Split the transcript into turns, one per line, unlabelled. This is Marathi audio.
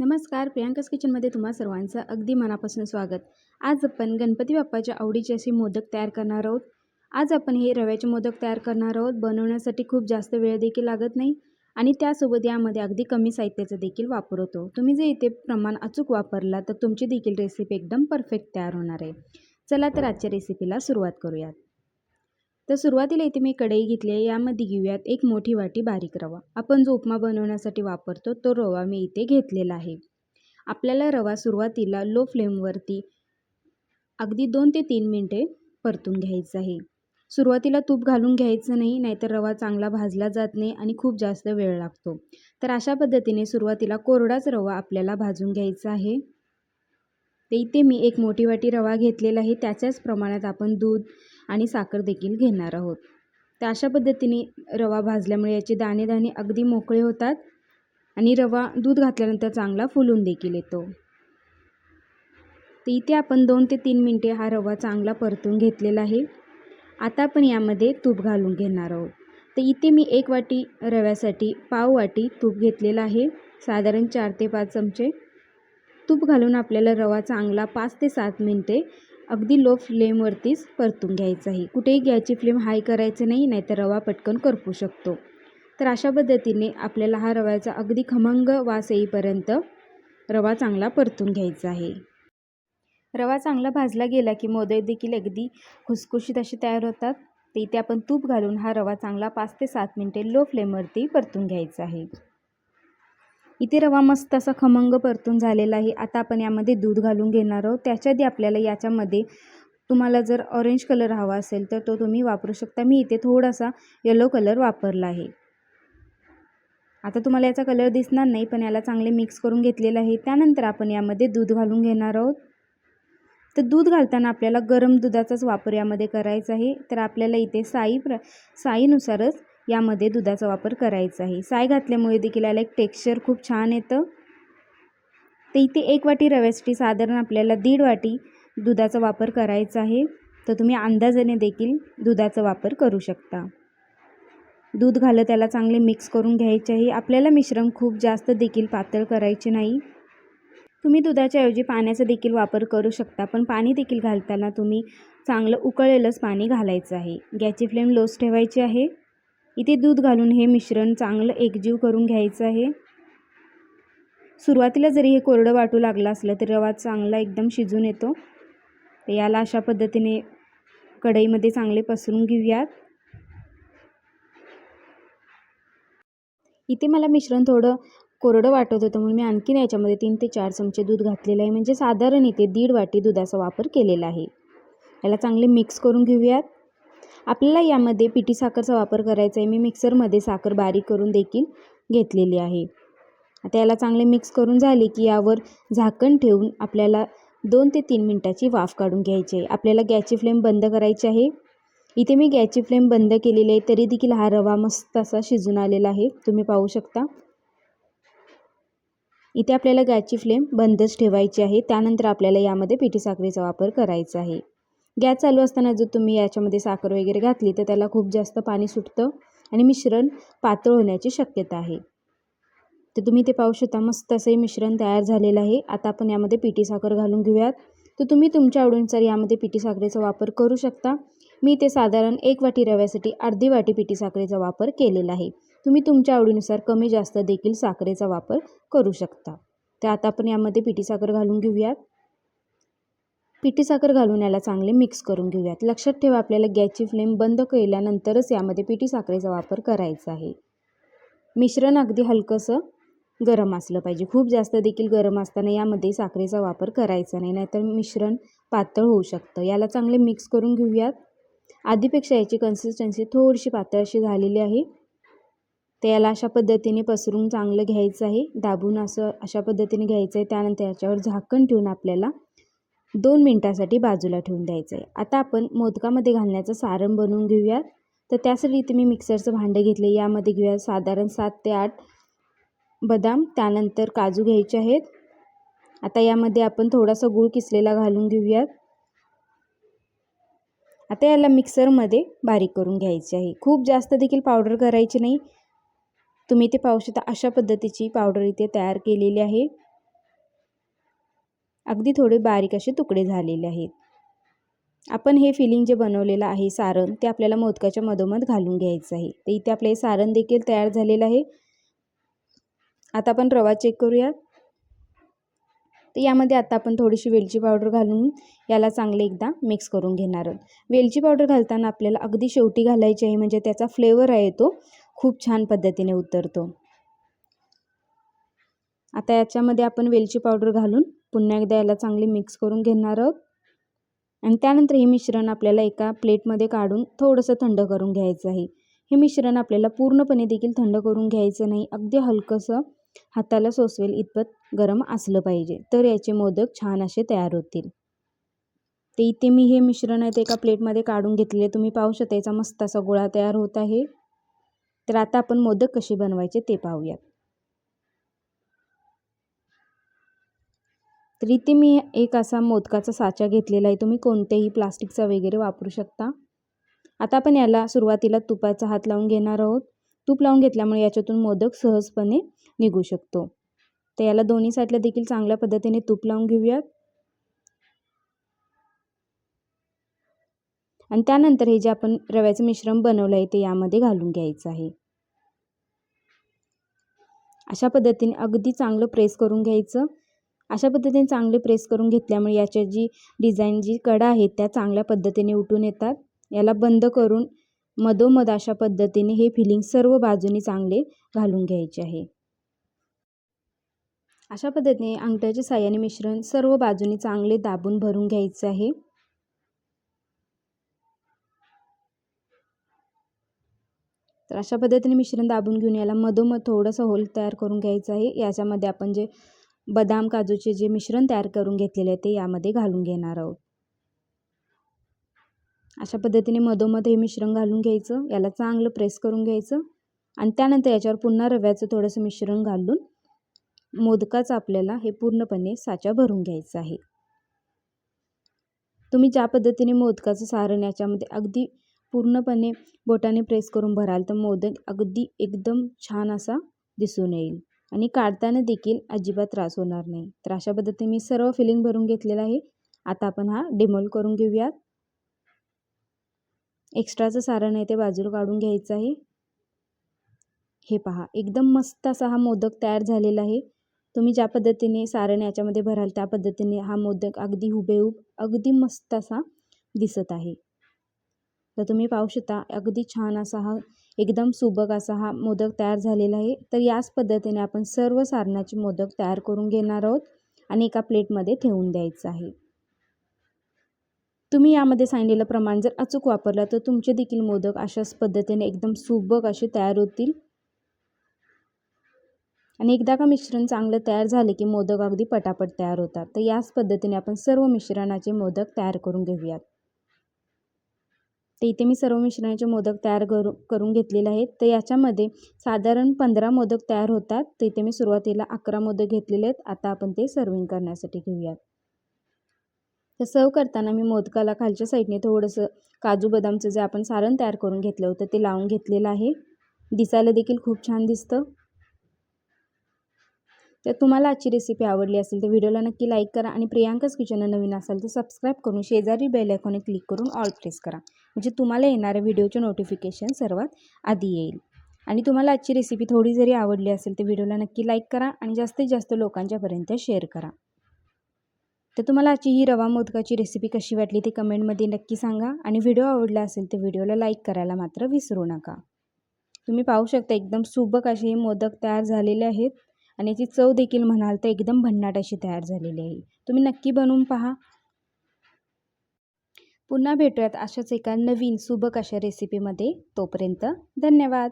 नमस्कार प्रियांकास किचनमध्ये तुम्हा सर्वांचं अगदी मनापासून स्वागत. आज आपण गणपती बाप्पाच्या आवडीचे असे मोदक तयार करणार आहोत. आज आपण हे रव्याचे मोदक तयार करणार आहोत. बनवण्यासाठी खूप जास्त वेळ देखील लागत नाही आणि त्यासोबत यामध्ये अगदी कमी साहित्याचा देखील वापर होतो. तुम्ही जे इथे प्रमाण अचूक वापरला तर तुमची देखील रेसिपी एकदम परफेक्ट तयार होणार आहे. चला तर आजच्या रेसिपीला सुरुवात करूयात. तर सुरुवातीला इथे मी कढई घेतली आहे. यामध्ये घेऊयात एक मोठी वाटी बारीक रवा. आपण जो उपमा बनवण्यासाठी वापरतो तो रवा मी इथे घेतलेला आहे. आपल्याला रवा सुरुवातीला लो फ्लेमवरती अगदी दोन ते तीन मिनटे परतून घ्यायचं आहे. सुरुवातीला तूप घालून घ्यायचं नाही नाहीतर रवा चांगला भाजला जात नाही आणि खूप जास्त वेळ लागतो. तर अशा पद्धतीने सुरुवातीला कोरडाच रवा आपल्याला भाजून घ्यायचा आहे. ते इथे मी एक मोठी वाटी रवा घेतलेला आहे. त्याच्याच प्रमाणात आपण दूध आणि साखर देखील घेणार आहोत. तर अशा पद्धतीने रवा भाजल्यामुळे याचे दाणे दाणे अगदी मोकळे होतात आणि रवा दूध घातल्यानंतर चांगला फुलून देखील येतो. तर इथे आपण दोन ते तीन मिनटे हा रवा चांगला परतून घेतलेला आहे. आता आपण यामध्ये तूप घालून घेणार आहोत. तर इथे मी एक वाटी रव्यासाठी पाव वाटी तूप घेतलेला आहे. साधारण चार ते पाच चमचे तूप घालून आपल्याला रवा चांगला पाच ते सात मिनटे अगदी लो फ्लेमवरतीच परतून घ्यायचं आहे कुठेही गॅसची फ्लेम हाय करायचं नाही नाहीतर रवा पटकन करपू शकतो. तर अशा पद्धतीने आपल्याला हा रव्याचा अगदी खमंग वास येईपर्यंत रवा चांगला परतून घ्यायचा आहे. रवा चांगला भाजला गेला की मोदक देखील अगदी खुसखुशीत असे तयार होतात. ते इथे आपण तूप घालून हा रवा चांगला पाच ते सात मिनटे लो फ्लेमवरती परतून घ्यायचा आहे. इथे रवा मस्त असा खमंग परतून झालेला आहे. आता आपण यामध्ये दूध घालून घेणार आहोत. त्याच्या आधी आपल्याला याच्यामध्ये तुम्हाला जर ऑरेंज कलर हवा असेल तर तो तुम्ही वापरू शकता. मी इथे थोडासा येलो कलर वापरला आहे. आता तुम्हाला याचा कलर दिसणार नाही पण याला चांगले मिक्स करून घेतलेलं आहे. त्यानंतर आपण यामध्ये दूध घालून घेणार आहोत. तर दूध घालताना आपल्याला गरम दुधाचाच वापर यामध्ये करायचा आहे. तर आपल्याला इथे साई प्र साईनुसारच यामध्ये दुधाचा वापर करायचा आहे. साय घातल्यामुळे देखील याला एक टेक्स्चर खूप छान येतं. तर इथे एक वाटी रव्यासाठी साधारण आपल्याला दीड वाटी दुधाचा वापर करायचा आहे. तर तुम्ही अंदाजाने देखील दुधाचा वापर करू शकता. दूध घालत त्याला चांगले मिक्स करून घ्यायचे आहे. आपल्याला मिश्रण खूप जास्त देखील पातळ करायचे नाही. तुम्ही दुधाच्या ऐवजी पाण्याचा देखील वापर करू शकता पण पाणी देखील घालताना तुम्ही चांगलं उकळलेलंच पाणी घालायचं आहे. गॅसची फ्लेम लोच ठेवायची आहे. इथे दूध घालून हे मिश्रण चांगलं एकजीव करून घ्यायचं आहे. सुरुवातीला जरी हे कोरडं वाटू लागलं असलं तरी रवा चांगला एकदम शिजून येतो. तर याला अशा पद्धतीने कढईमध्ये चांगले पसरून घेऊयात. इथे मला मिश्रण थोडं कोरडं वाटत होतं म्हणून मी आणखीन याच्यामध्ये तीन ते चार चमचे दूध घातलेलं आहे. म्हणजे साधारण इथे दीड वाटी दुधाचा वापर केलेला आहे. याला चांगले मिक्स करून घेऊयात. आपल्याला यामध्ये पिठी साखरचा वापर करायचा आहे. मी मिक्सरमध्ये साखर बारीक करून देखील घेतलेली आहे. आता याला चांगले मिक्स करून झाले की यावर झाकण ठेवून आपल्याला दोन ते तीन मिनटाची वाफ काढून घ्यायची आहे. आपल्याला गॅसची फ्लेम बंद करायची आहे. इथे मी गॅसची फ्लेम बंद केलेली आहे. तरी देखील हा रवा मस्त असा शिजून आलेला आहे. तुम्ही पाहू शकता. इथे आपल्याला गॅसची फ्लेम बंदच ठेवायची आहे. त्यानंतर आपल्याला यामध्ये पिठी साखरेचा वापर करायचा आहे. गॅस चालू असताना जर तुम्ही याच्यामध्ये साखर वगैरे घातली तर त्याला खूप जास्त पाणी सुटतं आणि मिश्रण पातळ होण्याची शक्यता आहे. तर तुम्ही ते पाहू शकता मस्त असं मिश्रण तयार झालेलं आहे. आता आपण यामध्ये पिठी साखर घालून घेऊयात. तर तुम्ही तुमच्या आवडीनुसार यामध्ये पिठी साखरेचा वापर करू शकता. मी ते साधारण एक वाटी रव्यासाठी अर्धी वाटी पिठी साखरेचा वापर केलेला आहे. तुम्ही तुमच्या आवडीनुसार कमी जास्त देखील साखरेचा वापर करू शकता. तर आता आपण यामध्ये पिठी साखर घालून घेऊयात. पिठी साखर घालून याला चांगले मिक्स करून घेऊयात. लक्षात ठेवा आपल्याला गॅसची फ्लेम बंद केल्यानंतरच यामध्ये पिठी साखरेचा वापर करायचा आहे. मिश्रण अगदी हलकंसं गरम असलं पाहिजे. खूप जास्त देखील गरम असताना यामध्ये साखरेचा वापर करायचा नाही नाहीतर मिश्रण पातळ होऊ शकतं. याला चांगले मिक्स करून घेऊयात. आधीपेक्षा याची कन्सिस्टन्सी थोडीशी पातळ अशी झालेली आहे. तर याला अशा पद्धतीने पसरून चांगलं घ्यायचं आहे. दाबून असं अशा पद्धतीने घ्यायचं आहे. त्यानंतर याच्यावर झाकण ठेवून आपल्याला दोन मिनटासाठी बाजूला ठेवून द्यायचं आहे. आता आपण मोदकामध्ये घालण्याचं सारण बनवून घेऊयात. तर त्यासाठी इथे मी मिक्सरचं भांडं घेतले यामध्ये घेऊयात साधारण सात ते आठ बदाम त्यानंतर काजू घ्यायचे आहेत. आता यामध्ये आपण थोडासा गूळ किसलेला घालून घेऊयात. आता याला मिक्सरमध्ये बारीक करून घ्यायचे आहे. खूप जास्त देखील पावडर करायची नाही. तुम्ही ते पाहू शकता अशा पद्धतीची पावडर इथे तयार केलेली आहे. अगदी थोडे बारीक असे तुकडे झालेले आहेत. आपण हे फिलिंग जे बनवलेलं आहे सारण ते आपल्याला मोदकाच्या मधोमध घालून घ्यायचं आहे. तर इथे आपलं हे सारण देखील तयार झालेलं आहे. आता आपण रवा चेक करूयात. तर यामध्ये आता आपण थोडीशी वेलची पावडर घालून याला चांगले एकदा मिक्स करून घेणार आहोत. वेलची पावडर घालताना आपल्याला अगदी शेवटी घालायची आहे म्हणजे त्याचा फ्लेवर आहे तो खूप छान पद्धतीने उतरतो. आता याच्यामध्ये आपण वेलची पावडर घालून पुन्हा एकदा याला चांगले मिक्स करून घेणार आहोत. आणि त्यानंतर हे मिश्रण आपल्याला एका प्लेटमध्ये काढून थोडंसं थंड करून घ्यायचं आहे. हे मिश्रण आपल्याला पूर्णपणे देखील थंड करून घ्यायचं नाही. अगदी हलकंसं हाताला सोसवेल इतपत गरम असलं पाहिजे. तर याचे मोदक छान असे तयार होतील. ते इथे मी हे मिश्रण आहे ते एका प्लेटमध्ये काढून घेतलेले. तुम्ही पाहू शकता याचा मस्त असा गोळा तयार होत आहे. तर आता आपण मोदक कसे बनवायचे ते पाहूयात. तर इथे मी एक असा मोदकाचा साचा घेतलेला आहे. तुम्ही कोणत्याही प्लास्टिकचा वगैरे वापरू शकता. आता आपण याला सुरुवातीला तुपाचा हात लावून घेणार आहोत. तूप लावून घेतल्यामुळे याच्यातून मोदक सहजपणे निघू शकतो. तर याला दोन्ही साईडला देखील चांगल्या पद्धतीने तूप लावून घेऊयात. आणि त्यानंतर हे जे आपण रव्याचं मिश्रण बनवलं आहे ते यामध्ये घालून घ्यायचं आहे. अशा पद्धतीने अगदी चांगलं प्रेस करून घ्यायचं. अशा पद्धतीने चांगले प्रेस करून घेतल्यामुळे याच्या जी डिझाईन जी कडा आहेत त्या चांगल्या पद्धतीने उठून येतात. याला बंद करून मधोमध अशा पद्धतीने हे फिलिंग सर्व बाजूनी चांगले घालून घ्यायचे आहे. अशा पद्धतीने अंगठ्याच्या साह्याने मिश्रण सर्व बाजूनी चांगले दाबून भरून घ्यायचे आहे. तर अशा पद्धतीने मिश्रण दाबून घेऊन याला मधोमध थोडंसं होल तयार करून घ्यायचं आहे. याच्यामध्ये आपण जे बदाम काजूचे जे मिश्रण तयार करून घेतलेले आहे ते यामध्ये घालून घेणार आहोत. अशा पद्धतीने मधोमध हे मिश्रण घालून घ्यायचं याला चांगलं प्रेस करून घ्यायचं आणि त्यानंतर याच्यावर पुन्हा रव्याचं थोडंसं मिश्रण घालून मोदकाचं आपल्याला हे पूर्णपणे साचा भरून घ्यायचं आहे. तुम्ही ज्या पद्धतीने मोदकाचं सारण याच्यामध्ये अगदी पूर्णपणे बोटाने प्रेस करून भराल तर मोदक अगदी एकदम छान असा दिसून येईल. आणि काढताना देखील अजिबात त्रास होणार नाही. तर अशा पद्धतीने मी सर्व फिलिंग भरून घेतलेलं आहे. आता आपण हा डिमोल करून घेऊयात. एक्स्ट्राचं सारण आहे ते बाजूला काढून घ्यायचं आहे. हे पहा एकदम मस्त असा हा मोदक तयार झालेला आहे. तुम्ही ज्या पद्धतीने सारण याच्यामध्ये भराल त्या पद्धतीने हा मोदक अगदी हुबेहूब अगदी मस्त असा दिसत आहे. तर तुम्ही पाहू शकता अगदी छान असा हा एकदम सुबक असा हा मोदक तयार झालेला आहे. तर याच पद्धतीने आपण सर्व सारणाचे मोदक तयार करून घेणार आहोत आणि एका प्लेटमध्ये ठेवून द्यायचं आहे. तुम्ही यामध्ये सांगितलेलं प्रमाण जर अचूक वापरलं तर तुमचे देखील मोदक अशाच पद्धतीने एकदम सुबक असे तयार होतील. आणि एकदा का मिश्रण चांगलं तयार झाले की मोदक अगदी पटापट तयार होतात. तर याच पद्धतीने आपण सर्व मिश्रणाचे मोदक तयार करून घेऊयात. तर इथे मी सर्व मिश्रणाचे मोदक तयार करू करून घेतलेले आहेत. तर याच्यामध्ये साधारण पंधरा मोदक तयार होतात. तर इथे मी सुरुवातीला अकरा मोदक घेतलेले आहेत. आता आपण ते सर्विंग करण्यासाठी घेऊयात. तर सर्व करताना मी मोदकाला खालच्या साईडने थोडंसं काजू बदामचं जे आपण सारण तयार करून घेतलं होतं ते लावून घेतलेलं आहे. दिसायला देखील खूप छान दिसतं. तर तुम्हाला आजची रेसिपी आवडली असेल तर व्हिडिओला नक्की लाईक करा आणि प्रियांकाच किचन नवीन असाल तर सबस्क्राईब करून शेजारी बेल आयकॉने क्लिक करून ऑल प्रेस करा. म्हणजे तुम्हाला येणाऱ्या व्हिडिओचे नोटिफिकेशन सर्वात आधी येईल. आणि तुम्हाला आजची रेसिपी थोडी जरी आवडली असेल तर व्हिडिओला नक्की लाईक करा आणि जास्तीत जास्त लोकांच्यापर्यंत शेअर करा. तर तुम्हाला आजची ही रवा मोदकाची रेसिपी कशी वाटली ती कमेंटमध्ये नक्की सांगा आणि व्हिडिओ आवडला असेल तर व्हिडिओला लाईक करायला मात्र विसरू नका. तुम्ही पाहू शकता एकदम सुबक असे हे मोदक तयार झालेले आहेत. आणि याची चव देखील म्हणाल तर एकदम भन्नाट अशी तयार झालेली आहे. तुम्ही नक्की बनवून पहा. पुन्हा भेटूयात अशाच एका नवीन सुबक अशा रेसिपीमध्ये तोपर्यंत धन्यवाद.